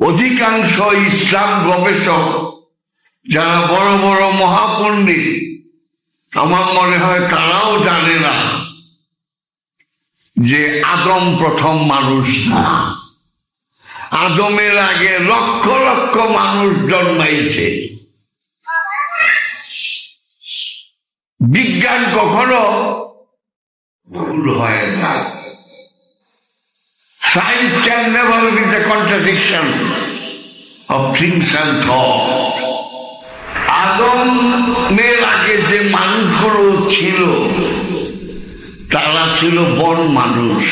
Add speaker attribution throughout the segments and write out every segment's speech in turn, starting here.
Speaker 1: অধিকাংশ ইসলাম গবেষক, যারা বড় বড় মহাপণ্ডিত। আমার মনে হয় তারাও জানে না যে আদম প্রথম মানুষ না। আদমের আগে লক্ষ লক্ষ মানুষ জন্মাইছে। বিজ্ঞান কখনো ভুল হয় না। Science can never be the contradiction of things and thought. আদমের আগে যে মানুষগুলো ছিল, তারা ছিল বন মানুষ।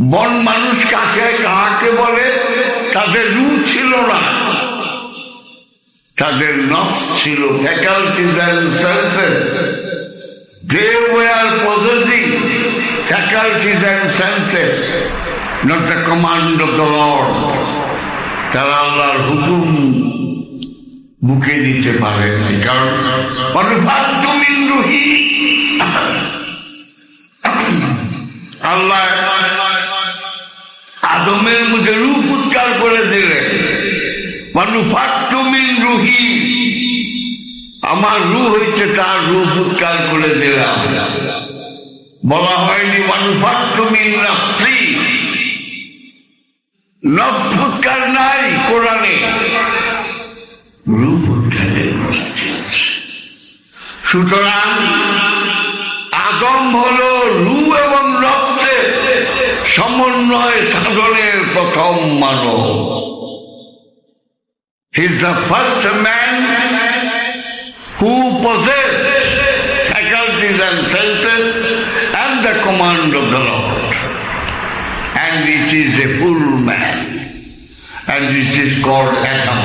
Speaker 1: বন মানুষ কাকে কাকে বলে? তাদের রূপ ছিল না। তাদের নফ ছিল faculties and senses faculties and senses, not the command of the Lord. তারা আল্লাহর হুকুম বুকে দিতে পারে নাই। কারণ আল্লাহ আদমের মধ্যে রূপ উৎকার করে দিলেন। মানুফাক্যমিন্দ্রহী আমার রূপ হইতে তার রূপ উৎকার করে দিলাম। বলা হয়নি উৎকার নাই কোরআনে। সুতরাং আগম হল রু এবং রক্তের সমন্বয় সাধনের প্রথম মানব। He is the first man who the command of the Lord. And it is a full man. And this is called Adam.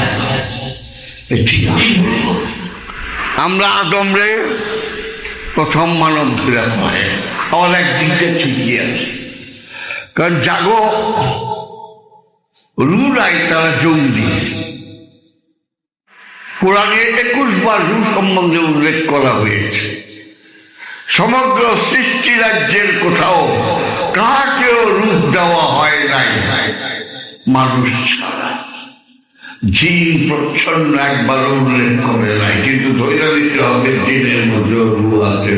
Speaker 1: আমরা আদমরে প্রথম মানব ধরে পাই আমার একদিকে ঠিকই আছে কারণ জাগো রুরাই তারা জম দিয়েছে কোরআনে একুশ বার রু সম্বন্ধে উল্লেখ করা হয়েছে সমগ্র সৃষ্টি রাজ্যের কোথাও কাকেও রূপ দেওয়া হয় নাই। মানুষ ছাড়া। জিন প্রচ্ছন্ন একবার উল্লেখ করে নাই, কিন্তু ধৈর্য দিতে হবে, জিনের মধ্যে রু আছে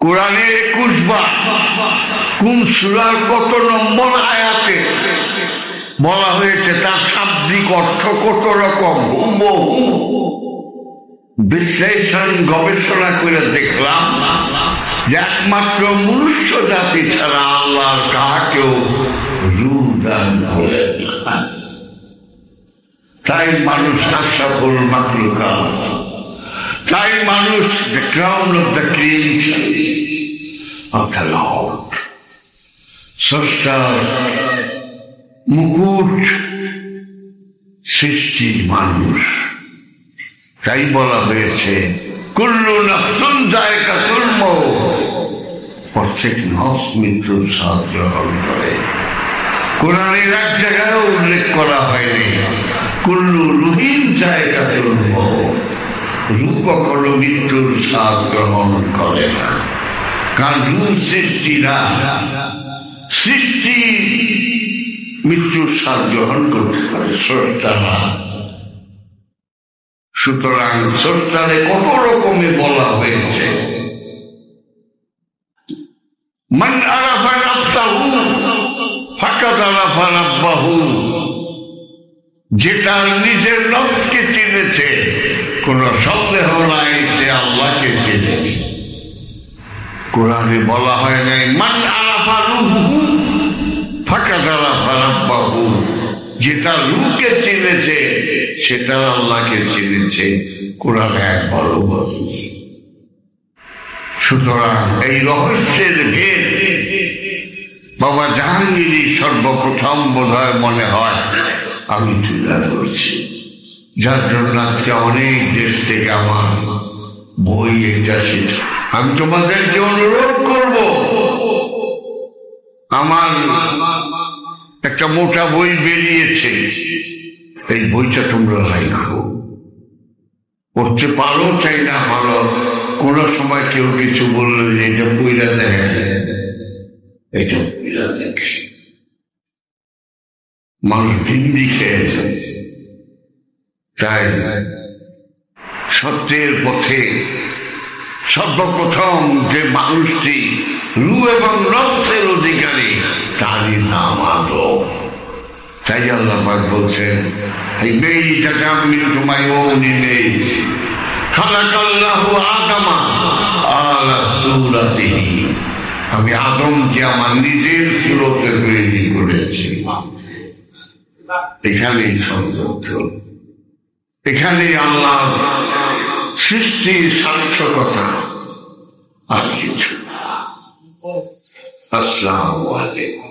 Speaker 1: কোরআনে একুশ বার, কোন সুরার কত নম্বর আয়াতে বলা হয়েছে, তার শাব্দিক অর্থ কত রকম? হুবহু বিশ্লেষণ, গবেষণা করে দেখলাম যে একমাত্র মনুষ্য জাতি ছাড়া আল্লাহর কাকেও রূপ দান করে তাই মানুষ আশাফুল মাকলুকা তাই মানুষ the crown of the creation of the Lord স্রষ্টার মুকুট সৃষ্টি মানুষ। তাই বলা হয়েছে, কুল্লু নফসুন জায়গা তুলম। প্রত্যেক নফস মৃত্যুর স্বাদ গ্রহণ করে। কোরআনের এক জায়গায় উল্লেখ করা হয়নি, কুল্লু রুহীন জায়গা তুলম। রূপ কখনো মৃত্যুর স্বাদ গ্রহণ করে না। কারণ রূপ সৃষ্টি না সৃষ্টি মৃত্যুর স্বাদ গ্রহণ করতে পারে স্রষ্টা না। সুতরাং স্রষ্টারে কত রকমে বলা হয়েছে। মান আরাফা ফাকাদ আরাফা রাব্বাহু নিজের নফসকে চিনেছে, কোন সন্দেহ নাই সে আল্লাহকে চিনেছে। কোরআনে বলা হয় নাই, মান আরাফা রুহু ফাঁকা দ্বারা ফারাব্বাহু যেটা রুকে চিনেছে সেটা আল্লাহকে চিনেছে কোরআন এক বড় সুতরাং এই রহস্যের ভেদ বাবা জাহাঙ্গীরই সর্বপ্রথম বোধ মনে হয় আমি তুলে করছি। যার জন্য আজকে অনেক দেশ থেকে আমার বই এটা সেটা। আমি তোমাদেরকে অনুরোধ করব, আমার একটা মোটা বই বেরিয়েছে। এই বইটা তোমরা লাইখো পড়তে পারো চাই না পারো কোন সময় কেউ কিছু বলল যে এটা বইটা দেখে এটা বইটা দেখে মানুষ ভিন্দি খেয়েছে তাই সত্যের পথে সর্বপ্রথম যে মানুষটি রু এবং রক্তের অধিকারী তাই আল্লাহ পাক বলছেন, এই মেয়েটাকে আমি তোমায় মৌনি নেই খালাকাল্লাহু আদামা আলা আমি আদমকে আমার নিজের সুরতে তৈরি করেছি। এখানেই সংযুক্ত এখানে আল্লাহ সৃষ্টির সার্থকতা আর কিছু। আসসালামু আলাইকুম।